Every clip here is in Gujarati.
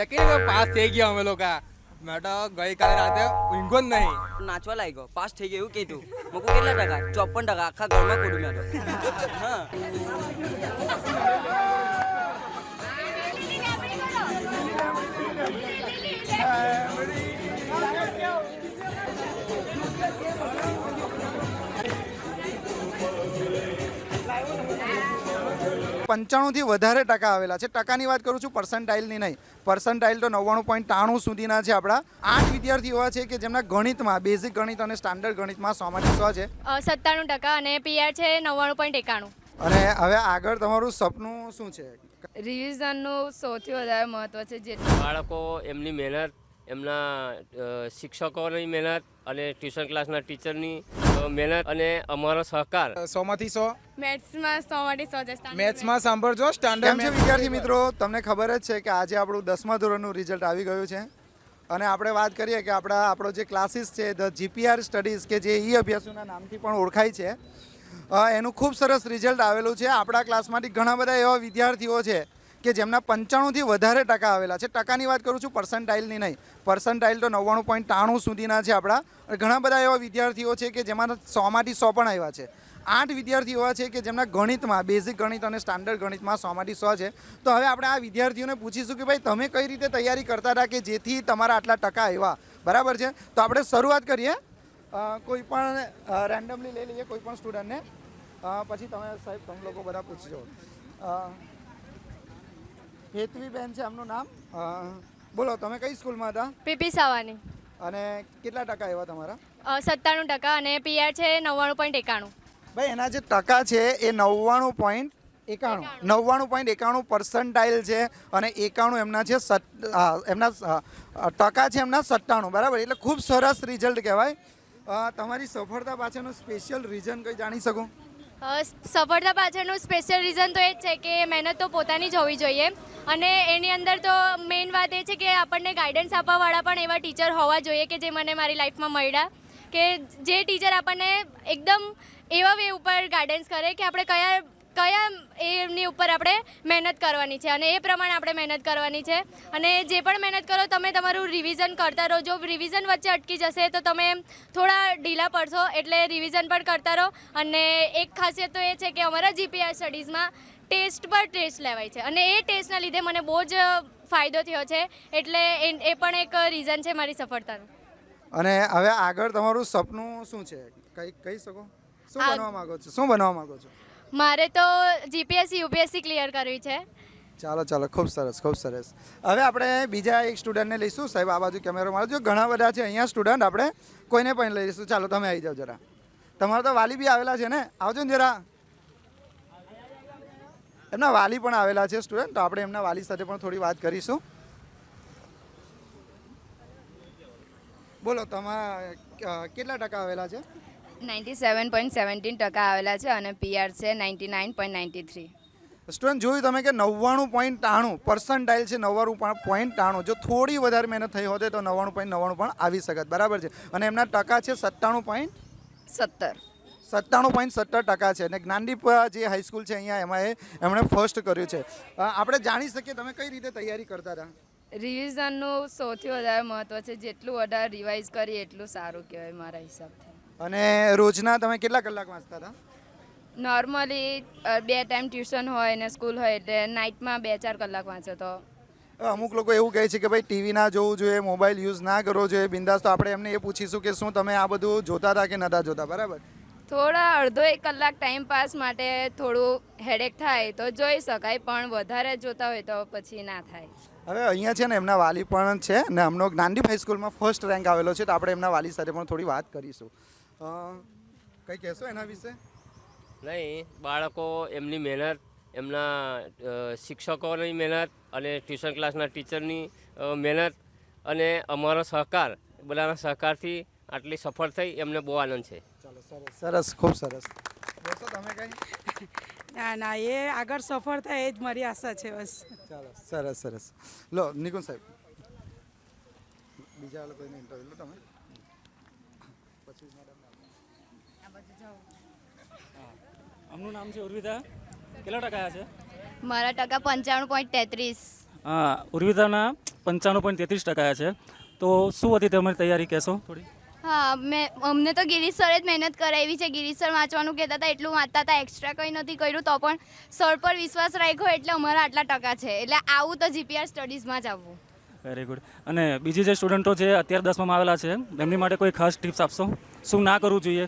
યકીન પાસ થઈ ગયા અમે લોકો. મેં તો ગઈકાલે રાતે ઊંઘો જ નહીં. નાચવા લાગ્યો. પાસ થઈ ગયો એવું કીધું. મૂકું કેટલા ટકા? ચોપન ટકા. આખા ઘરમાં કુડું મેં તો. હા. પંચાણુંથી વધારે ટકા આવેલા છે. ટકાની વાત કરું છું પર્સન્ટાઇલની નહીં. પર્સન્ટાઇલ તો નવ્વાણું પોઈન્ટ ત્રાણું સુધીના છે આપણા. આઠ વિદ્યાર્થીઓ એવા છે કે જેમના ગણિતમાં બેઝિક ગણિત અને સ્ટાન્ડર્ડ ગણિતમાં સોમાંથી સો છે. સત્તાણું ટકા અને પીઆર છે નવ્વાણું પોઈન્ટ એકાણું. અને હવે આગળ તમારું સપનું શું છે? રિવિઝનનું સૌથી વધારે મહત્વ છે જે બાળકો એમની મહેનત એમના શિક્ષકોની મહેનત અને ટ્યુશન ક્લાસના ટીચરની મહેનત અને અમારો સહકાર. સોમાંથી સો? મેથ્સમાં સો છે મેથ્સમાં સાંભળજો સ્ટાન્ડર્ડ છે વિદ્યાર્થી મિત્રો? તમને ખબર જ છે કે આજે આપણું દસમા ધોરણનું રિઝલ્ટ આવી ગયું છે. અને આપણે વાત કરીએ કે આપણા આપણો જે ક્લાસીસ છે ધ જીપીઆર સ્ટડીઝ કે જે ઈ અભ્યાસોના નામથી પણ ઓળખાય છે એનું ખૂબ સરસ રિઝલ્ટ આવેલું છે. આપણા ક્લાસમાંથી ઘણા બધા એવા વિદ્યાર્થીઓ છે કે જેમના પંચાણુંથી વધારે ટકા આવેલા છે. ટકાની વાત કરું છું પર્સન્ટાઇલની નહીં. પર્સન્ટાઇલ તો નવ્વાણું પોઈન્ટ ત્રાણું સુધીના છે આપણા. ઘણા બધા એવા વિદ્યાર્થીઓ છે કે જેમાં સોમાંથી સો પણ આવ્યા છે. આઠ વિદ્યાર્થીઓ એવા છે કે જેમના ગણિતમાં બેઝિક ગણિત અને સ્ટાન્ડર્ડ ગણિતમાં સોમાંથી સો છે. તો હવે આપણે આ વિદ્યાર્થીઓને પૂછીશું કે ભાઈ, તમે કઈ રીતે તૈયારી કરતા હતા કે જેથી તમારા આટલા ટકા આવ્યા? બરાબર છે? તો આપણે શરૂઆત કરીએ. કોઈ પણ રેન્ડમલી લઈ લઈએ કોઈ પણ સ્ટુડન્ટને પછી તમે સાહેબ, તમે લોકો બધા પૂછજો. હેતવીબેન છે એમનું નામ? બોલો તમે કઈ સ્કૂલમાં હતા? પીપી સાવાની. અને કેટલા ટકા આવ્યા તમારા? સત્તાણું ટકા અને પીઆર છે નવ્વાણું પોઈન્ટ એકાણું. ભાઈ એના જે ટકા છે એ નવ્વાણું પોઈન્ટ એકાણું. નવ્વાણું પોઈન્ટ એકાણું પર્સન્ટાઇલ છે અને એકાણું એમના છે સત એમના ટકા છે એમના સત્તાણું બરાબર? એટલે ખૂબ સરસ રિઝલ્ટ કહેવાય. તમારી સફળતા પાછળનું સ્પેશિયલ રીઝન કંઈ જાણી શકું? સફળતા પાછળનું સ્પેશિયલ રીઝન તો એ જ છે કે મહેનત તો પોતાની જ હોવી જોઈએ. અને એની અંદર તો મેઇન વાત એ છે કે આપણને ગાઈડન્સ આપવાવાળા પણ એવા ટીચર હોવા જોઈએ કે જે મને મારી લાઈફમાં મળ્યા. કે જે ટીચર આપણને એકદમ એવા વે ઉપર ગાઈડન્સ કરે કે આપણે કયા કયા એમની ઉપર આપણે મહેનત કરવાની છે અને એ પ્રમાણે આપણે મહેનત કરવાની છે. અને જે પણ મહેનત કરો તમે તમારું રિવિઝન કરતા રહો. જો રિવિઝન વચ્ચે અટકી જશે તો તમે થોડા ઢીલા પડશો એટલે રિવિઝન પણ કરતા રહો. અને એક ખાસિયત તો એ છે કે અમારા જીપીઆર સ્ટડીઝમાં ટેસ્ટ પર ટેસ્ટ લેવાય છે. અને એ ટેસ્ટના લીધે મને બહુ જ ફાયદો થયો છે. એટલે એ પણ એક રીઝન છે મારી સફળતાનું. અને હવે આગળ તમારું સપનું શું છે? કઈ કહી શકો? શું બનવા માંગો છો? શું બનવા માંગો છો? મારે તો જીપીએસસી યુપીએસસી ક્લિયર કરવી છે. ચાલો ચાલો, ખૂબ સરસ ખૂબ સરસ. હવે આપણે બીજા એક સ્ટુડન્ટને લઈશું. સાહેબ, આ બાજુ કેમેરો મારો જો ઘણા બધા છે અહીંયા સ્ટુડન્ટ આપણે કોઈને પણ લઈશું. ચાલો, તમે આવી જાઓ જરા. તમારા તો વાલી બી આવેલા છે ને? આવજો ને જરા. એમના વાલી પણ આવેલા છે સ્ટુડન્ટ તો આપણે એમના વાલી સાથે પણ થોડી વાત કરીશું. બોલો, તમારા કેટલા ટકા આવેલા છે? નાઇન્ટી સેવન પોઈન્ટ સેવન્ટીન ટકા આવેલા છે અને પીઆર છે ninety nine point ninety three student જોયું તમે કે નવ્વાણું પોઈન્ટ ટાણું પર્સન્ટાઇલ છે નવ્વાણું પોઈન્ટ ટાણું જો થોડી વધારે મહેનત થઈ હોત તો નવ્વાણું પોઈન્ટ નવ્વાણું પણ આવી શકત. બરાબર છે? અને એમના ટકા છે સત્તાણું પોઈન્ટ સત્તર. સત્તાણું પોઈન્ટ સત્તર ટકા છે. અને જ્ઞાનદીપ જે હાઈસ્કૂલ છે અહીંયા એમાં એ એમણે ફર્સ્ટ કર્યું છે. આપણે જાણી શકીએ તમે કઈ રીતે તૈયારી કરતા હતા? રિવિઝનનું સૌથી વધારે મહત્વ છે જેટલું વધારે રિવાઇઝ કરીએ એટલું સારું કહેવાય મારા હિસાબથી. અને રોજના તમે કેટલા કલાક વાંચતા હતા? નોર્મલી બે ટાઈમ ટ્યુશન હોય ને સ્કૂલ હોય એટલે નાઇટમાં બે ચાર કલાક વાંચો તો. અમુક લોકો એવું કહે છે કે ભાઈ ટીવી ના જોવું જોઈએ મોબાઈલ યુઝ ના કરવો જોઈએ. બિંદાસ તો આપણે એમને એ પૂછીશું કે શું તમે આ બધું જોતા હતા કે નતા જોતા બરાબર? થોડા અડધો એક કલાક ટાઈમ પાસ માટે થોડું હેડેક થાય તો જોઈ શકાય પણ વધારે જોતા હોય તો પછી ના થાય. હવે અહીંયા છે ને એમના વાલી પણ છે ને હમણાં જ્ઞાનદીપ હાઈસ્કૂલમાં ફર્સ્ટ રેન્ક આવેલો છે તો આપણે એમના વાલી સાથે પણ થોડી વાત કરીશું. કંઈ કહેશો એના વિશે? નહીં બાળકો એમની મહેનત એમના શિક્ષકોની મહેનત અને ટ્યુશન ક્લાસના ટીચરની મહેનત અને અમારો સહકાર બધાના સહકારથી આટલી સફળ થઈ એમને બહુ આનંદ છે. ચાલો સરસ. સરસ ખૂબ સરસ. તમે કંઈ? ના ના એ આગળ સફળ થાય એ જ મારી આશા છે બસ. ચાલો સરસ સરસ. લો નિકુંજ સાહેબ. બીજા કોઈને ઇન્ટરવ્યુ લો તમે. પછી આમનું નામ છે ઉર્વિતા. કેટલા ટકા છે? મારા ટકા પંચાણું પોઈન્ટ તેત્રીસ. હા ઉર્વિતાના પંચાણું પોઈન્ટ તેત્રીસ ટકા છે. તો શું હતી તમારી તૈયારી? કહેશો થોડી. હા મેં અમને તો ગિરીશ સરે જ મહેનત કરાવી છે. ગિરીશ સર વાંચવાનું કહેતા હતા એટલું વાંચતા હતા. એક્સ્ટ્રા કંઈ નથી કર્યું તો પણ સર પર વિશ્વાસ રાખ્યો એટલે અમારા આટલા ટકા છે. એટલે આવું તો જીપીઆર સ્ટડીઝમાં જ આવવું વેરી ગુડ અને બીજી જે સ્ટુડન્ટો જે અત્યારે દસમામાં આવેલા છે એમની માટે કોઈ ખાસ ટિપ્સ આપશો? શું ના કરવું જોઈએ?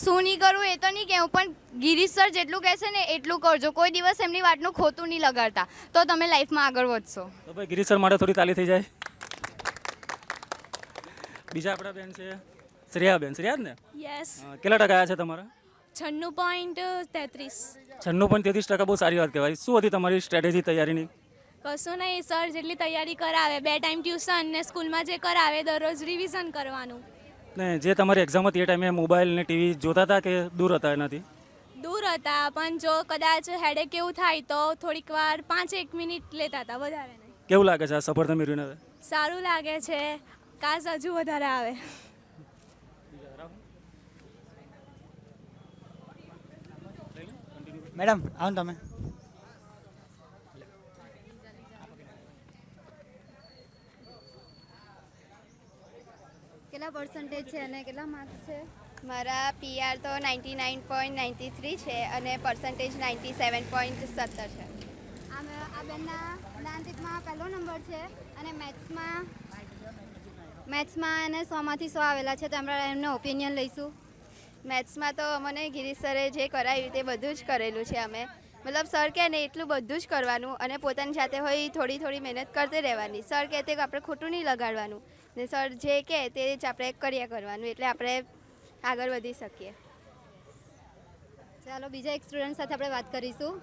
શું નહીં કરવું એ તો નહીં કહેવું પણ ગિરીશ સર જેટલું કહેશે ને એટલું કરજો. કોઈ દિવસ એમની વાતનું ખોટું નહીં લગાડતા. તો તમે લાઈફમાં આગળ વધશો. તો ભાઈ ગિરીશ સર માટે થોડી તાલી થઈ જાય. બીજા આપણા બેન છે. શ્રેયા બેન. શ્રેયા ને? યસ કેટલા ટકા આવ્યા છે તમારા? છન્નું પોઈન્ટ તેત્રીસ. છન્નું પોઈન્ટ તેત્રીસ ટકા બહુ સારી વાત કહેવાય. શું હતી તમારી સ્ટ્રેટેજી તૈયારીની? કશું નહીં સર જેટલી તૈયારી કરાવે. બે ટાઈમ ટ્યુશન ને સ્કૂલમાં જે કરાવે દરરોજ રિવિઝન કરવાનું. ને જે તમારી એક્ઝામ હતી એ ટાઈમે મોબાઈલ ને ટીવી જોતા હતા કે દૂર હતા એનાથી? દૂર હતા પણ જો કદાચ હેડેક એવું થાય તો થોડીક વાર પાંચ એક મિનિટ લેતા હતા વધારે નહીં. કેવું લાગે છે આ સફળતા મેળવીને હવે? સારું લાગે છે. કાશ હજુ વધારે આવે. મેડમ આવો તમે. કેટલા પર્સન્ટેજ છે અને કેટલા માર્ક્સ છે? મારા પીઆર તો ninety nine point ninety three છે અને પર્સન્ટેજ નાઇન્ટી સેવન પોઈન્ટ સત્તર છે. આ બેનના જ્ઞાનદીપમાં પહેલો નંબર છે અને મેથ્સમાં મેથ્સમાં એને સોમાંથી સો આવેલા છે તો આપણે એમનો ઓપિનિયન લઈશું. મેથ્સમાં તો અમને ગિરીશ સરે જે કરાવ્યું તે બધું જ કરેલું છે અમે. મતલબ સર કહે ને એટલું બધું જ કરવાનું અને પોતાની જાતે હોય થોડી થોડી મહેનત કરતી રહેવાની. સર કહે તે આપણે ખોટું નહીં લગાડવાનું. ને સર જે કહે તે જ આપણે કર્યા કરવાનું, એટલે આપણે આગળ વધી શકીએ. ચાલો, બીજા એક સ્ટુડન્ટ સાથે આપણે વાત કરીશું.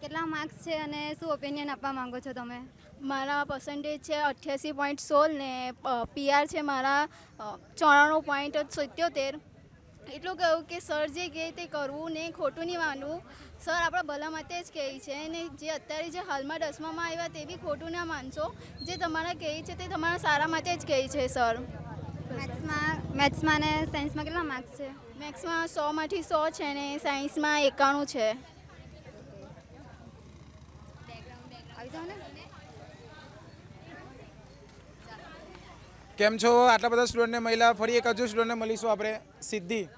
કેટલા માર્ક્સ છે અને શું ઓપિનિયન આપવા માંગો છો તમે? મારા પર્સન્ટેજ છે અઠ્યાસી પોઈન્ટ સોળ ને પીઆર છે મારા ચોરાણું પોઈન્ટ સિત્યોતેર. એટલું કહ્યું કે સર જે કહે તે કરવું ને ખોટું નહીં માનવું. સર આપણા ભલા માટે જ કહે છે ને જે અત્યારે જે હાલમાં દસમામાં આવ્યા તે બી ખોટું ના માનશો. જે તમારા કહે છે તે તમારા સારા માટે જ કહે છે સર. મેથ્સમાં મેથ્સમાં ને સાયન્સમાં કેટલા માર્ક્સ છે? મેથ્સમાં સોમાંથી સો છે ને સાયન્સમાં એકાણું છે. કેમ છો? આટલા બધા સ્ટુડન્ટને મહિલા ફરી એક હજુ સ્ટુડન્ટને મળીશું આપણે. સિદ્ધિ.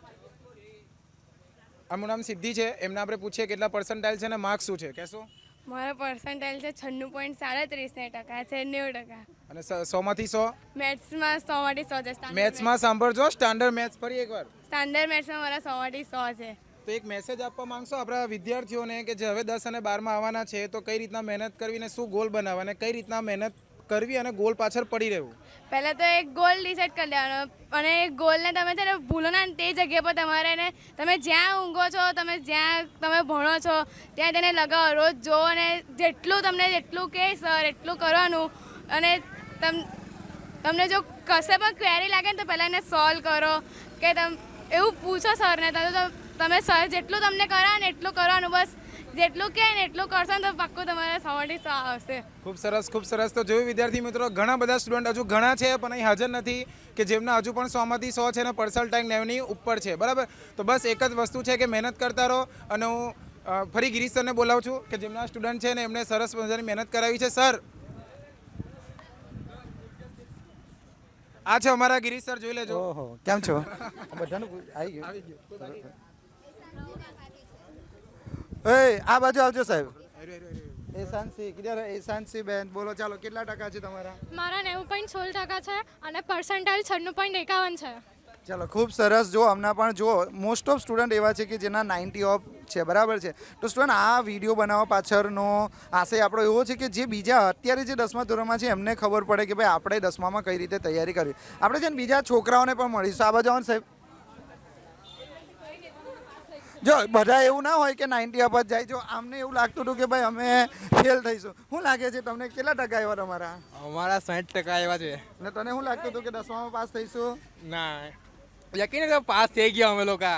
આમનું નામ સિદ્ધિ છે. એમને આપણે પૂછીએ કેટલા પર્સન્ટાઇલ છે અને માર્ક્સ શું છે? કહેશો? મારો પર્સન્ટાઇલ છે છન્નું પોઈન્ટ સાડત્રીસ ટકા છે નેવું ટકા. અને સો સોમાંથી સો? મેથ્સમાં સો માંથી સો છે મેથ્સમાં સાંભળજો. સ્ટાન્ડર્ડ મેથ્સ ફરી એકવાર. સ્ટાન્ડર્ડ મેથ્સમાં મારા સો માંથી સો છે. તો એક મેસેજ આપવા માંગશો આપણા વિદ્યાર્થીઓને કે જે હવે દસ અને બારમાં આવવાના છે તો કઈ રીતના મહેનત કરવી ને શું ગોલ બનાવવા અને કઈ રીતના મહેનત કરવી અને ગોલ પાછળ પડી રહેવું. પહેલાં તો એક ગોલ ડિસાઇડ કરી લેવાનો. અને એ ગોલને તમે છે ને ભૂલો ના તે જગ્યા પર તમારે ને તમે જ્યાં ઊંઘો છો, તમે જ્યાં તમે ભણો છો, ત્યાં તેને લગાવો. રોજ જુઓ અને જેટલું તમને જેટલું કહે સર એટલું કરવાનું. અને તમ, તમને જો કશે પણ ક્વેરી લાગે ને તો પહેલાં એને સોલ્વ કરો. કે તમે, એવું પૂછો સરને તો તમે સર જેટલું તમને કરાવે ને એટલું કરવાનું. બસ જેટલું કહે ને એટલું કરશો ને તો પાક્કું તમારે સવારથી સો આવશે. ખૂબ સરસ ખૂબ સરસ. તો જોયું વિદ્યાર્થી મિત્રો ઘણા બધા સ્ટુડન્ટ હજુ ઘણા છે પણ અહીં હાજર નથી કે જેમના હજુ પણ સોમાંથી સો છે અને ટાઈમ નેવની ઉપર છે. બરાબર? તો બસ એક જ વસ્તુ છે કે મહેનત કરતા રહો અને હું ફરી ગિરીશ સરને બોલાવું છું કે જેમના સ્ટુડન્ટ છે ને એમને સરસ મજાની મહેનત કરાવી છે. સર! આ છે અમારા ગિરીશ સર જોઈ લેજો. કેમ છો? બધાનું આવી ગયું. એ આ બાજુ આવજો સાહેબ. એશાંશી કિધર એશાંશી બેન બોલો ચાલો કેટલા ટકા છે તમારા? મારા નેવું પોઈન્ટ સોળ ટકા છે અને પર્સન્ટાઇલ છન્નું પોઈન્ટ એકાવન છે. ચાલો ખૂબ સરસ. જો હમણાં પણ જો મોસ્ટ ઓફ સ્ટુડન્ટ એવા છે કે જેના નાઇન્ટી ઓફ છે બરાબર છે. તો સ્ટુડન્ટ આ વીડિયો બનાવવા પાછળનો. આશય આપણો એવો છે કે જે બીજા અત્યારે જે દસમા ધોરણમાં છે એમને ખબર પડે કે ભાઈ આપણે દસમામાં કઈ રીતે તૈયારી કરવી. આપણે છે ને બીજા છોકરાઓને પણ મળીશું. આ બાજુ સાહેબ. જો બધા એવું ના હોય કે નાઇન્ટી અપ જ જાય. જો આમને એવું લાગતું હતું કે ભાઈ અમે ફેલ થઈશું. શું લાગે છે તમને? કેટલા ટકા આવ્યા તમારા? અમારા સાઠ ટકા આવ્યા છે. ને તને શું લાગતું હતું કે દસમામાં પાસ થઈશું? ના. યકીન પાસ થઈ ગયા અમે લોકો.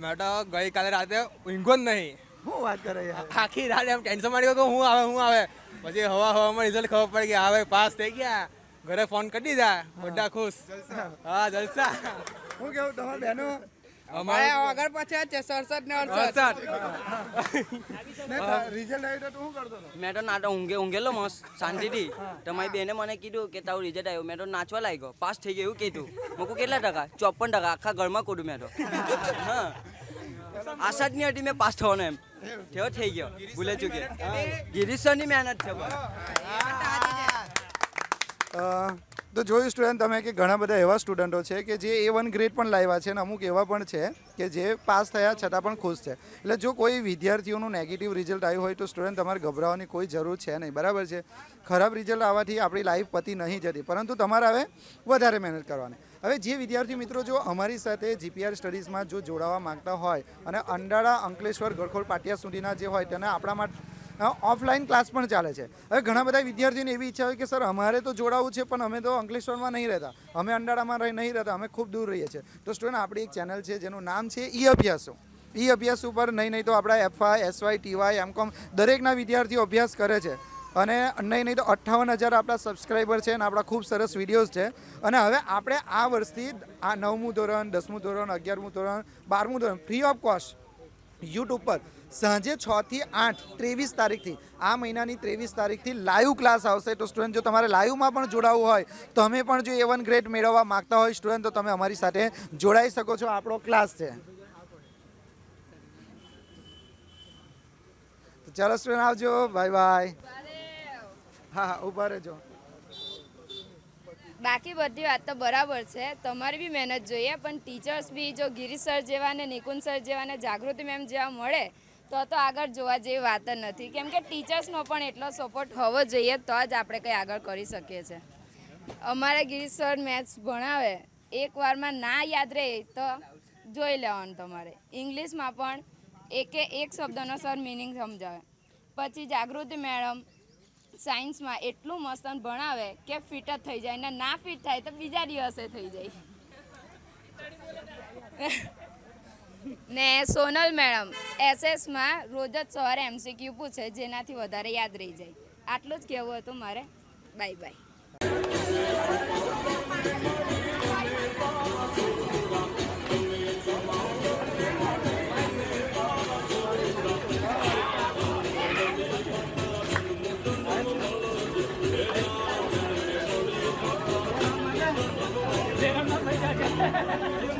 મેં તો ગઈકાલે રાતે ઊંઘો જ નહીં. હું વાત કરે આખી રાત એમ ટેન્શન મારી ગયો હું આવે હું આવે. પછી હવા હવામાં રિઝલ્ટ ખબર પડી ગયા હવે પાસ થઈ ગયા. ઘરે ફોન કરી દીધા. બધા ખુશ. હા જલસા. હું કેવું તમારે બહેનો? અમારે આગળ પછી છે સડસઠ ને અડસઠ. રિઝલ્ટ આવ્યું તો શું કરતો મેં તો નાટો ઊંઘે ઊંઘેલો મસ્ત શાંતિથી. તમારી બેને મને કીધું કે તારું રિઝલ્ટ આવ્યું મેં તો નાચવા લાગ્યો. પાસ થઈ ગયો એવું કીધું. મેં કહું કેટલા ટકા? ચોપન ટકા. આખા ઘરમાં કોડું મેં તો. હા. આશા જ નહીં હતી મેં પાસ થવાનો એમ. થયો થઈ ગયો. ભૂલે ચૂકે ગિરીશ મહેનત છે તો જોયું સ્ટુડન્ટ તમે કે ઘણા બધા એવા સ્ટુડન્ટો છે કે જે એ વન ગ્રેડ પણ લાવ્યા છે અને અમુક એવા પણ છે કે જે પાસ થયા છતાં પણ ખુશ છે. એટલે જો કોઈ વિદ્યાર્થીઓનું નેગેટિવ રિઝલ્ટ આવ્યું હોય તો સ્ટુડન્ટ તમારે ગભરાવાની કોઈ જરૂર છે નહીં. બરાબર છે? ખરાબ રિઝલ્ટ આવવાથી આપણી લાઈફ પતી નહીં જતી. પરંતુ તમારે હવે વધારે મહેનત કરવાની. હવે જે વિદ્યાર્થી મિત્રો જો અમારી સાથે જીપીઆર સ્ટડીઝમાં જો જોડાવા માંગતા હોય અને અંડાળા અંકલેશ્વર ગળખોલ પાટિયા સુધીના જે હોય તેને આપણા માટે ઓફલાઈન ક્લાસ પણ ચાલે છે. હવે ઘણા બધા વિદ્યાર્થીઓને એવી ઈચ્છા હોય કે, સર, અમારે તો જોડાવું છે, પણ અમે તો અંકલેશ્વરમાં નહીં રહેતા. અમે અંડાળામાં રહી, નહીં રહેતા. અમે ખૂબ દૂર રહીએ છીએ. તો સ્ટુડન્ટ આપણી એક ચેનલ છે, જેનું નામ છે ઈ અભ્યાસો. ઈ અભ્યાસ ઉપર નહીં નહીં તો આપણા એફઆઈ એસવાય ટીવાય એમકોમ દરેકના વિદ્યાર્થીઓ અભ્યાસ કરે છે. અને નહીં નહીં તો અઠ્ઠાવન હજાર આપણા સબસ્ક્રાઈબર છે અને આપણા ખૂબ સરસ વિડીયોઝ છે. અને હવે આપણે આ વર્ષથી આ નવમું ધોરણ, દસમું ધોરણ, અગિયારમું ધોરણ, બારમું ધોરણ ફ્રી ઓફ કોસ્ટ યુટ્યુબ પર સાંજે છ થી આઠ, ત્રેવીસ તારીખથી. આ મહિનાની ત્રેવીસ તારીખથી લાઈવ ક્લાસ આવશે. તો સ્ટુડન્ટ, જો તમારે લાઈવમાં પણ જોડાવવું હોય તો અમે પણ જો એ વન ગ્રેડ મેળવવા માંગતા હોય સ્ટુડન્ટ, તો તમે અમારી સાથે જોડાઈ શકો છો. આપણો ક્લાસ છે. તો ચાલો સ્ટુડન્ટ, આવજો. Bye bye. હા ઊભા રહેજો. બાકી બધી વાત તો બરાબર છે. તમારી બી મહેનત જોઈએ, પણ ટીચર્સ બી, જો ગિરીશ સર જેવા ને નિકુંજ સર જેવા ને જાગૃતિ મેમ જેવા મળે તો તો આગળ જોવા જેવી વાત જ નથી. કેમ કે ટીચર્સનો પણ એટલો સપોર્ટ હોવો જોઈએ તો જ આપણે કંઈ આગળ કરી શકીએ છીએ. અમારે ગિરીશ સર મેથ્સ ભણાવે, એક વારમાં ના યાદ રહે તો જોઈ લેવાનું તમારે. ઇંગ્લિશમાં પણ એકે એક શબ્દનો સર મિનિંગ સમજાવે. પછી જાગૃતિ મેડમ સાયન્સમાં એટલું મસ્ત ભણાવે કે ફિટ જ થઈ જાય ને ના ફિટ થાય તો બીજા દિવસે થઈ જાય. ને સોનલ મેડમ એસએસમાં રોજ જ સવારે એમસીક્યુ પૂછે, જેનાથી વધારે યાદ રહી જાય આટલું જ કહેવું હતું મારે બાય બાય Yeah.